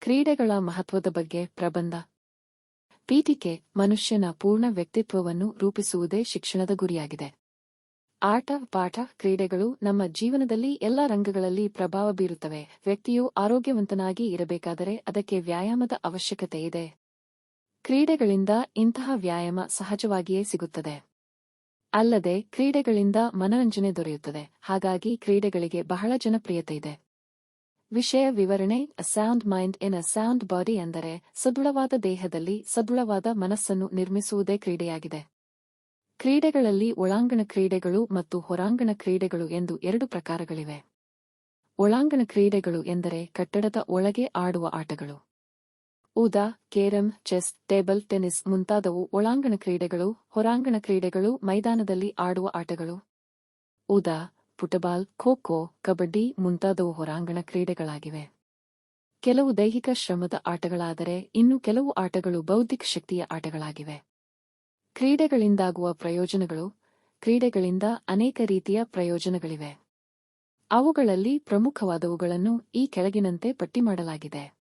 ಕ್ರೀಡೆಗಳ ಮಹತ್ವದ ಬಗ್ಗೆ ಪ್ರಬಂಧ. ಪೀಠಿಕೆ ಮನುಷ್ಯನ ಪೂರ್ಣ ವ್ಯಕ್ತಿತ್ವವನ್ನು ರೂಪಿಸುವುದೇ ಶಿಕ್ಷಣದ ಗುರಿಯಾಗಿದೆ. ಆಟ, ಪಾಠ, ಕ್ರೀಡೆಗಳು ನಮ್ಮ ಜೀವನದಲ್ಲಿ ಎಲ್ಲ ರಂಗಗಳಲ್ಲಿ ಪ್ರಭಾವ ಬೀರುತ್ತವೆ. ವ್ಯಕ್ತಿಯು ಆರೋಗ್ಯವಂತನಾಗಿ ಇರಬೇಕಾದರೆ ಅದಕ್ಕೆ ವ್ಯಾಯಾಮದ ಅವಶ್ಯಕತೆ ಇದೆ. ಕ್ರೀಡೆಗಳಿಂದ ಇಂತಹ ವ್ಯಾಯಾಮ ಸಹಜವಾಗಿಯೇ ಸಿಗುತ್ತದೆ. ಅಲ್ಲದೆ ಕ್ರೀಡೆಗಳಿಂದ ಮನರಂಜನೆ ದೊರೆಯುತ್ತದೆ. ಹಾಗಾಗಿ ಕ್ರೀಡೆಗಳಿಗೆ ಬಹಳ ಜನಪ್ರಿಯತೆ ಇದೆ. ವಿಷಯ ವಿವರಣೆ a sound mind in a sound body ಎಂದರೆ ಸದೃಢವಾದ ದೇಹದಲ್ಲಿ ಸದೃಢವಾದ ಮನಸ್ಸನ್ನು ನಿರ್ಮಿಸುವುದೇ ಕ್ರೀಡೆಯಾಗಿದೆ. ಕ್ರೀಡೆಗಳಲ್ಲಿ ಒಳಾಂಗಣ ಕ್ರೀಡೆಗಳು ಮತ್ತು ಹೊರಾಂಗಣ ಕ್ರೀಡೆಗಳು ಎಂದು ಎರಡು ಪ್ರಕಾರಗಳಿವೆ. ಒಳಾಂಗಣ ಕ್ರೀಡೆಗಳು ಎಂದರೆ ಕಟ್ಟಡದ ಒಳಗೆ ಆಡುವ ಆಟಗಳು. ಉದಾ, ಕೇರಂ, ಚೆಸ್, ಟೇಬಲ್, ಟೆನಿಸ್ ಮುಂತಾದವು ಒಳಾಂಗಣ ಕ್ರೀಡೆಗಳು, ಹೊರಾಂಗಣ ಕ್ರೀಡೆಗಳು ಮೈದಾನದಲ್ಲಿ ಆಡುವ ಆಟಗಳು. ಉದಾ ಫುಟ್ಬಾಲ್ ಖೋ ಖೋ ಕಬಡ್ಡಿ ಮುಂತಾದವು ಹೊರಾಂಗಣ ಕ್ರೀಡೆಗಳಾಗಿವೆ. ಕೆಲವು ದೈಹಿಕ ಶ್ರಮದ ಆಟಗಳಾದರೆ ಇನ್ನು ಕೆಲವು ಆಟಗಳು ಬೌದ್ಧಿಕ ಶಕ್ತಿಯ ಆಟಗಳಾಗಿವೆ. ಕ್ರೀಡೆಗಳಿಂದಾಗುವ ಪ್ರಯೋಜನಗಳು, ಕ್ರೀಡೆಗಳಿಂದ ಅನೇಕ ರೀತಿಯ ಪ್ರಯೋಜನಗಳಿವೆ. ಅವುಗಳಲ್ಲಿ ಪ್ರಮುಖವಾದವುಗಳನ್ನು ಈ ಕೆಳಗಿನಂತೆ ಪಟ್ಟಿ ಮಾಡಲಾಗಿದೆ.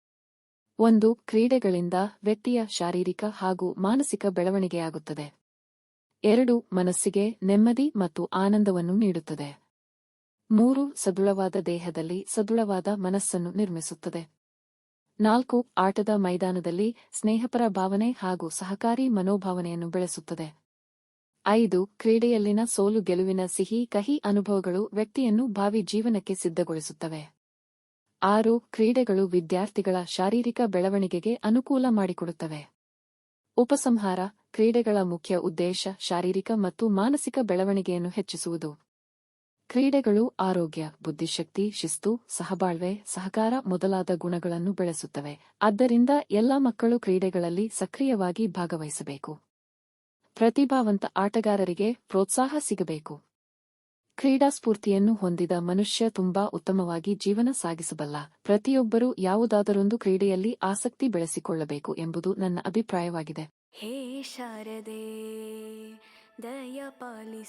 ಒಂದು, ಕ್ರೀಡೆಗಳಿಂದ ವ್ಯಕ್ತಿಯ ಶಾರೀರಿಕ ಹಾಗೂ ಮಾನಸಿಕ ಬೆಳವಣಿಗೆಯಾಗುತ್ತದೆ. ಎರಡು, ಮನಸ್ಸಿಗೆ ನೆಮ್ಮದಿ ಮತ್ತು ಆನಂದವನ್ನು ನೀಡುತ್ತದೆ. ಮೂರು ಸದೃಢವಾದ ದೇಹದಲ್ಲಿ ಸದೃಢವಾದ ಮನಸ್ಸನ್ನು ನಿರ್ಮಿಸುತ್ತದೆ. ನಾಲ್ಕು, ಆಟದ ಮೈದಾನದಲ್ಲಿ ಸ್ನೇಹಪರ ಭಾವನೆ ಹಾಗೂ ಸಹಕಾರಿ ಮನೋಭಾವನೆಯನ್ನು ಬೆಳೆಸುತ್ತದೆ. ಐದು, ಕ್ರೀಡೆಯಲ್ಲಿನ ಸೋಲು ಗೆಲುವಿನ ಸಿಹಿ, ಕಹಿ ಅನುಭವಗಳು ವ್ಯಕ್ತಿಯನ್ನು ಭಾವಿ ಜೀವನಕ್ಕೆ ಸಿದ್ಧಗೊಳಿಸುತ್ತವೆ. ಆರು, ಕ್ರೀಡೆಗಳು ವಿದ್ಯಾರ್ಥಿಗಳ ಶಾರೀರಿಕ ಬೆಳವಣಿಗೆಗೆ ಅನುಕೂಲ ಮಾಡಿಕೊಡುತ್ತವೆ. ಉಪಸಂಹಾರ, ಕ್ರೀಡೆಗಳ ಮುಖ್ಯ ಉದ್ದೇಶ ಶಾರೀರಿಕ ಮತ್ತು ಮಾನಸಿಕ ಬೆಳವಣಿಗೆಯನ್ನು ಹೆಚ್ಚಿಸುವುದು. ಕ್ರೀಡೆಗಳು ಆರೋಗ್ಯ, ಬುದ್ಧಿಶಕ್ತಿ, ಶಿಸ್ತು, ಸಹಬಾಳ್ವೆ, ಸಹಕಾರ ಮೊದಲಾದ ಗುಣಗಳನ್ನು ಬೆಳೆಸುತ್ತವೆ. ಆದ್ದರಿಂದ ಎಲ್ಲ ಮಕ್ಕಳು ಕ್ರೀಡೆಗಳಲ್ಲಿ ಸಕ್ರಿಯವಾಗಿ ಭಾಗವಹಿಸಬೇಕು. ಪ್ರತಿಭಾವಂತ ಆಟಗಾರರಿಗೆ ಪ್ರೋತ್ಸಾಹ ಸಿಗಬೇಕು. ಕ್ರೀಡಾ ಸ್ಫೂರ್ತಿಯನ್ನು ಹೊಂದಿದ ಮನುಷ್ಯ ತುಂಬಾ ಉತ್ತಮವಾಗಿ ಜೀವನ ಸಾಗಿಸಬಲ್ಲ. ಪ್ರತಿಯೊಬ್ಬರೂ ಯಾವುದಾದರೊಂದು ಕ್ರೀಡೆಯಲ್ಲಿ ಆಸಕ್ತಿ ಬೆಳೆಸಿಕೊಳ್ಳಬೇಕು ಎಂಬುದು ನನ್ನ ಅಭಿಪ್ರಾಯವಾಗಿದೆ. ಹೇ ಶಾರದೆ